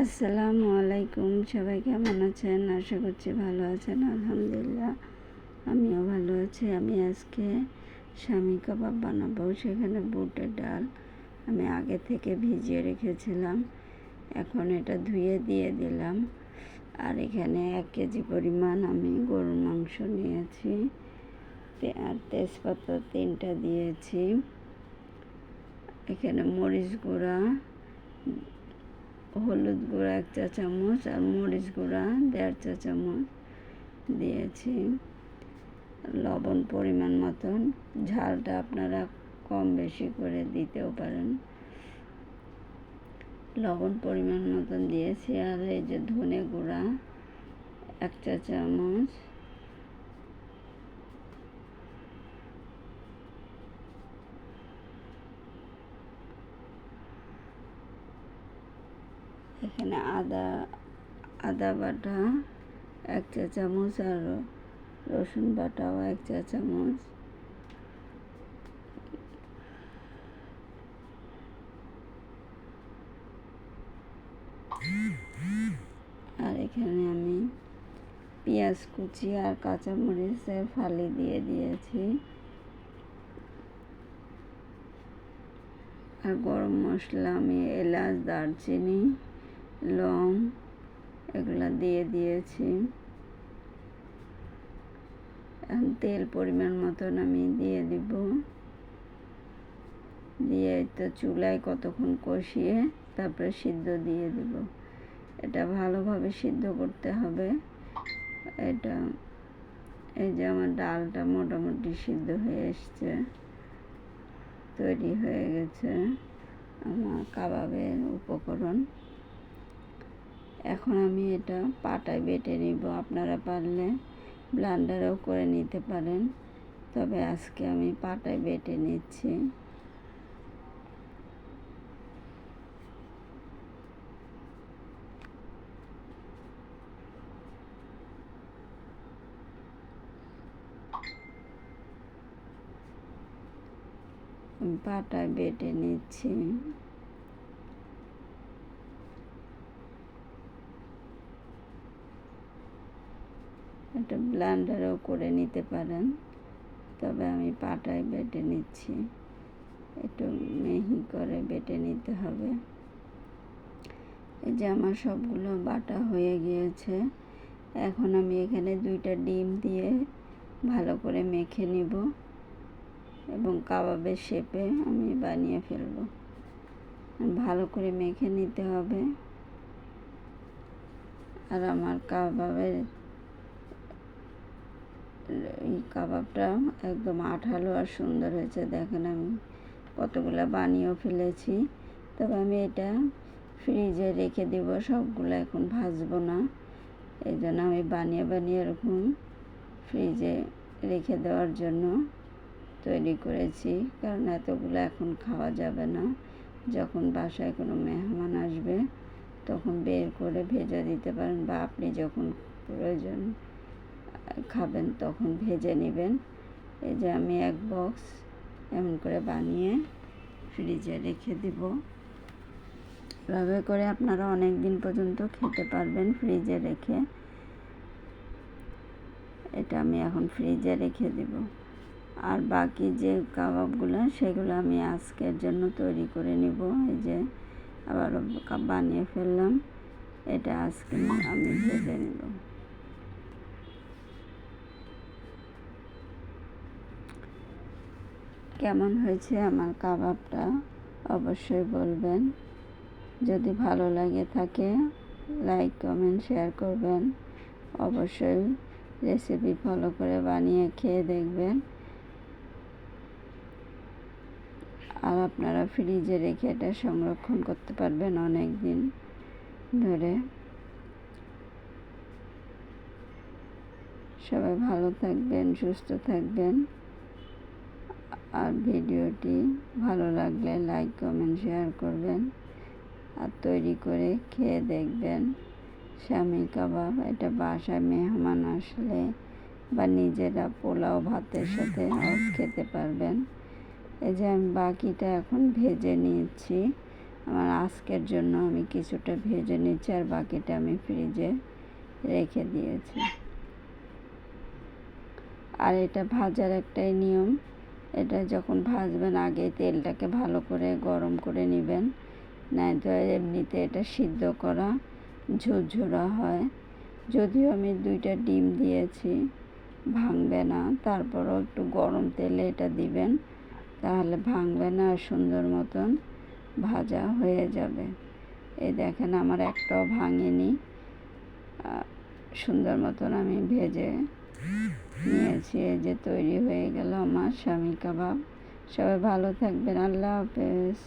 আসসালামু আলাইকুম, সবাই কেমন আছেন? আশা করছি ভালো আছেন, আলহামদুলিল্লাহ। আমিও ভালো আছি। আমি আজকে স্বামী কাবাব বানাবো। সেখানে বুটের ডাল আমি আগে থেকে ভিজিয়ে রেখেছিলাম। এখন এটা ধুয়ে দিয়ে দিলাম। আর এখানে এক কেজি পরিমাণ আমি গরুর মাংস নিয়েছি। আর তেজপাতা তিনটা দিয়েছি। এখানে মরিচ গুঁড়া হলুদ গুঁড়া এক চা চামচ আর মরিচ গুঁড়া দেড় চা চামচ দিয়েছি। লবণ পরিমাণ মতন। ঝালটা আপনারা কম বেশি করে দিতেও পারেন। লবণ পরিমাণ মতন দিয়েছি আর এই যে ধনে গুঁড়া এক চা চামচ। এখানে আদা আদা বাটা, এক চা চামচ, আর রসুন বাটাও এক চা চামচ। আর এখানে আমি পেঁয়াজ কুচি আর কাঁচামরিচের ফালি দিয়ে দিয়েছি। আর গরম মশলা আমি এলাচ, দারচিনি লং এগুলা দিয়ে দিয়েছি। এখন তেল পরিমাণ মতন আমি দিয়ে দিব। দিয়ে তো চুলায় কতক্ষণ কষিয়ে তারপরে সিদ্ধ দিয়ে দিব। এটা ভালোভাবে সিদ্ধ করতে হবে। এটা, এই যে আমার ডালটা মোটামুটি সিদ্ধ হয়ে এসছে, তৈরি হয়ে গেছে। আমার কাবাবের উপকরণ। এখন আমি এটা পাটায় বেটে নিব। আপনারা পারলে ব্লান্ডারেও করে নিতে পারেন। তবে আজকে আমি পাটায় বেটে নিচ্ছি। পাটায় বেটে নিচ্ছি। এটা ব্লান্ডারও করে নিতে পারেন। তবে আমি পাটায় বেটে নিচ্ছি। একটু মেহি করে বেটে নিতে হবে। এই যে আমার সবগুলো বাটা হয়ে গিয়েছে। এখন আমি এখানে দুইটা ডিম দিয়ে ভালো করে মেখে নিব এবং কাবাবের শেপে আমি বানিয়ে ফেলব। ভালো করে মেখে নিতে হবে। আর আমার কাবাবের এই কাবাবটা একদম আঠালো আর সুন্দর হয়েছে, দেখেন আমি কতগুলো বানিয়েও ফেলেছি। তবে আমি এটা ফ্রিজে রেখে দেবো, সবগুলো এখন ভাজবো না। এই জন্য আমি বানিয়ে বানিয়ে এরকম ফ্রিজে রেখে দেওয়ার জন্য তৈরি করেছি, কারণ এতগুলো এখন খাওয়া যাবে না। যখন বাসায় কোনো মেহমান আসবে, তখন বের করে ভেজে দিতে পারেন বা আপনি যখন প্রয়োজন খাবেন, তখন ভেজে নেবেন। এই যে আমি এক বক্স এমন করে বানিয়ে ফ্রিজে রেখে দিব। এভাবে করে আপনারা অনেক দিন পর্যন্ত খেতে পারবেন ফ্রিজে রেখে। এটা আমি এখন ফ্রিজে রেখে দিব। আর বাকি যে কাবাবগুলো, সেগুলো আমি আজকের জন্য তৈরি করে নিব। এই যে আবার বানিয়ে ফেললাম। এটা আজকে আমি ভেজে নেব। কেমন হয়েছে আমার কাবাবটা অবশ্যই বলবেন। যদি ভালো লাগে থাকে লাইক কমেন্ট শেয়ার করবেন। অবশ্যই রেসিপি ফলো করে বানিয়ে খেয়ে দেখবেন। আর আপনারা ফ্রিজে রেখে এটা সংরক্ষণ করতে পারবেন অনেক দিন ধরে। সবাই ভালো থাকবেন, সুস্থ থাকবেন। আর ভিডিওটি ভালো লাগলে লাইক, কমেন্ট, শেয়ার করবেন। আর তৈরি করে খেয়ে দেখবেন স্বামী কাবাব। এটা বাসায় মেহমান আসলে বা নিজেরা পোলাও ভাতের সাথে খেতে পারবেন। এই যে আমি বাকিটা এখন ভেজে নিয়েছি। আমার আজকের জন্য আমি কিছুটা ভেজে নিচ্ছি আর বাকিটা আমি ফ্রিজে রেখে দিয়েছি। আর এটা ভাজার একটাই নিয়ম। এটা যখন ভাজবেন, আগে তেলটাকে ভালো করে গরম করে নেবেন। নাই তো এমনিতে এটা সিদ্ধ করা ঝুরঝুরা হয়। যদিও আমি দুইটা ডিম দিয়েছি, ভাঙবে না। তারপরও একটু গরম তেলে এটা দিবেন, তাহলে ভাঙবে না আর সুন্দর মতন ভাজা হয়ে যাবে। এই দেখেন আমার একটাও ভাঙেনি। সুন্দর মতন আমি ভেজে নিয়েছি এই যে তৈরি হয়ে গেল আমার স্বামী কাবাব। সবাই ভালো থাকবেন আল্লাহ হাফেজ।